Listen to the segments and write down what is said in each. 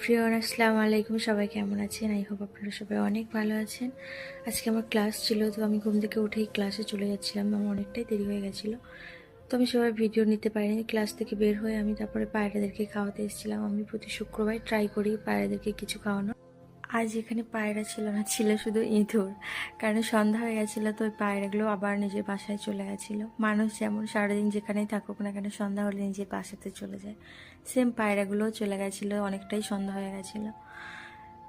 ফ্রিওয়ান আসসালামু আলাইকুম সবাই কেমন আছেন? আই হোপ আপনারা সবাই অনেক ভালো আছেন। আজকে আমার ক্লাস ছিল, তো আমি ঘুম থেকে উঠেই ক্লাসে চলে যাচ্ছিলাম। আমার অনেকটাই দেরি হয়ে গেছিল। তো আমি সবাই ভিডিও নিতে পারিনি। ক্লাস থেকে বের হয়ে আমি তারপরে পায়রাদেরকে খাওয়াতে এসেছিলাম। আমি প্রতি শুক্রবার ট্রাই করি পায়রাদেরকে কিছু খাওয়ানো আজ এখানে পায়রা ছিল না, ছিল শুধু ইঁদুর। কারণ সন্ধ্যা হয়ে গেছিল তো ওই পায়রাগুলো আবার নিজের বাসায় চলে গেছিল। মানুষ যেমন সারাদিন যেখানেই থাকুক না কেন, সন্ধ্যা হলে নিজের বাসাতে চলে যায়। সেম পায়রাগুলোও চলে গেছিল, অনেকটাই সন্ধ্যা হয়ে গেছিল।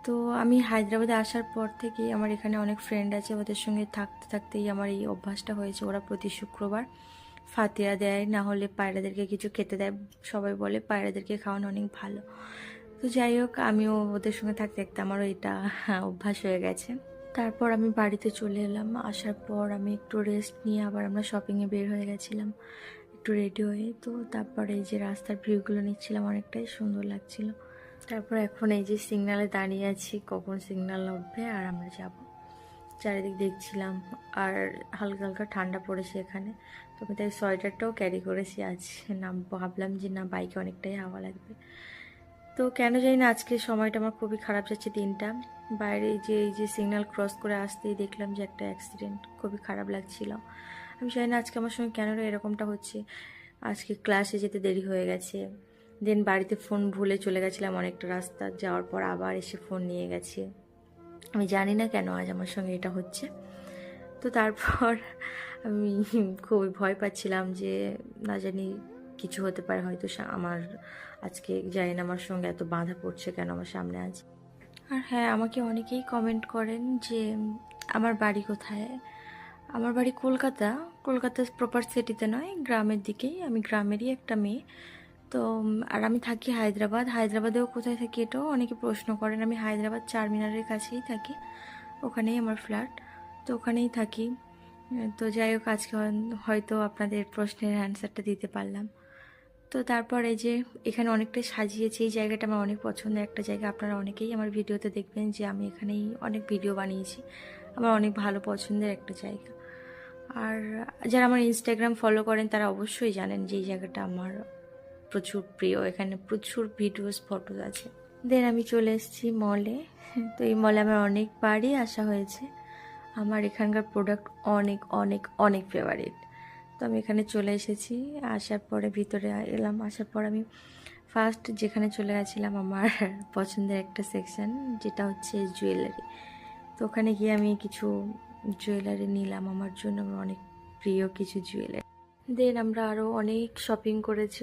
তো আমি হায়দ্রাবাদে আসার পর থেকেই আমার এখানে অনেক ফ্রেন্ড আছে, ওদের সঙ্গে থাকতে থাকতেই আমার এই অভ্যাসটা হয়েছে। ওরা প্রতি শুক্রবার ফাতিয়া দেয়, না হলে পায়রাদেরকে কিছু খেতে দেয়। সবাই বলে পায়রাদেরকে খাওয়ানো অনেক ভালো। তো যাই হোক, আমিও ওদের সঙ্গে থাকতে থাকতে আমারও এটা অভ্যাস হয়ে গেছে। তারপর আমি বাড়িতে চলে এলাম। আসার পর আমি একটু রেস্ট নিয়ে আবার আমরা শপিংয়ে বের হয়ে গেছিলাম, একটু রেডি হয়ে। তো তারপরে এই যে রাস্তার ভিউগুলো নিচ্ছিলাম অনেকটাই সুন্দর লাগছিল। তারপর এখন এই যে সিগনালে দাঁড়িয়ে আছি, কখন সিগনাল উঠবে আর আমরা যাব। চারিদিক দেখছিলাম আর হালকা হালকা ঠান্ডা পড়েছে এখানে। তো আমি তাই সোয়েটারটাও ক্যারি করেছি। আজ না, ভাবলাম যে না বাইকে অনেকটাই হাওয়া লাগবে। তো কেন জানি না আজকে সময়টা আমার খুবই খারাপ যাচ্ছে দিনটা। বাইরে যে, এই যে সিগন্যাল ক্রস করে আসতেই দেখলাম যে একটা অ্যাক্সিডেন্ট খুবই খারাপ লাগছিল। আমি জানি না আজকে আমার সঙ্গে কেন এরকমটা হচ্ছে। আজকে ক্লাসে যেতে দেরি হয়ে গেছে। দেন বাড়িতে ফোন ভুলে চলে গেছিলাম অনেকটা রাস্তা। যাওয়ার পর আবার এসে ফোন নিয়ে গেছে। আমি জানি না কেন আজ আমার সঙ্গে এটা হচ্ছে। তো তারপর আমি খুবই ভয় পাচ্ছিলাম যে না জানি কিছু হতে পারে, হয়তো আমার আজকে জানি না আমার সঙ্গে এত বাধা পড়ছে কেন আমার সামনে আজ। আর হ্যাঁ আমাকে অনেকেই কমেন্ট করেন যে, আমার বাড়ি কোথায়? আমার বাড়ি কলকাতা। কলকাতা প্রপার সিটিতে নয়, গ্রামের দিকেই। আমি গ্রামেরই একটা মেয়ে। তো, আর আমি থাকি হায়দ্রাবাদ। হায়দ্রাবাদেও কোথায় থাকি এটাও অনেকে প্রশ্ন করেন। আমি হায়দ্রাবাদ চারমিনারের কাছেই থাকি। ওখানেই আমার ফ্ল্যাট তো ওখানেই থাকি। তো যাই হোক, আজকে হয়- হয়তো আপনাদের প্রশ্নের অ্যান্সারটা দিতে পারলাম। তো তারপর যে এখানে অনেকটাই সাজিয়েছি, এই জায়গাটা আমার অনেক পছন্দের একটা জায়গা। আপনারা অনেকেই আমার ভিডিওতে দেখবেন যে আমি এখানেই অনেক ভিডিও বানিয়েছি। আমার অনেক ভালো পছন্দের একটা জায়গা। আর যারা আমার ইনস্টাগ্রাম ফলো করেন, তারা অবশ্যই জানেন যে এই জায়গাটা আমার প্রচুর প্রিয়। এখানে প্রচুর ভিডিওস ফটো আছে। দেন আমি চলে এসেছি মলে তো এই মলে আমার অনেকবারই আসা হয়েছে। আমার এখানকার প্রোডাক্ট অনেক অনেক অনেক ফেভারিট তো আমি এখানে চলে এসেছি। আসার পরে ভিতরে এলাম। আসার পর আমি ফার্স্ট যেখানে চলে গেছিলাম আমার পছন্দের একটা সেকশন যেটা হচ্ছে জুয়েলারি তো ওখানে গিয়ে আমি কিছু জুয়েলারি নিলাম আমার জন্য। আমার অনেক প্রিয় কিছু জুয়েলারি দেন আমরা আরও অনেক শপিং করেছি।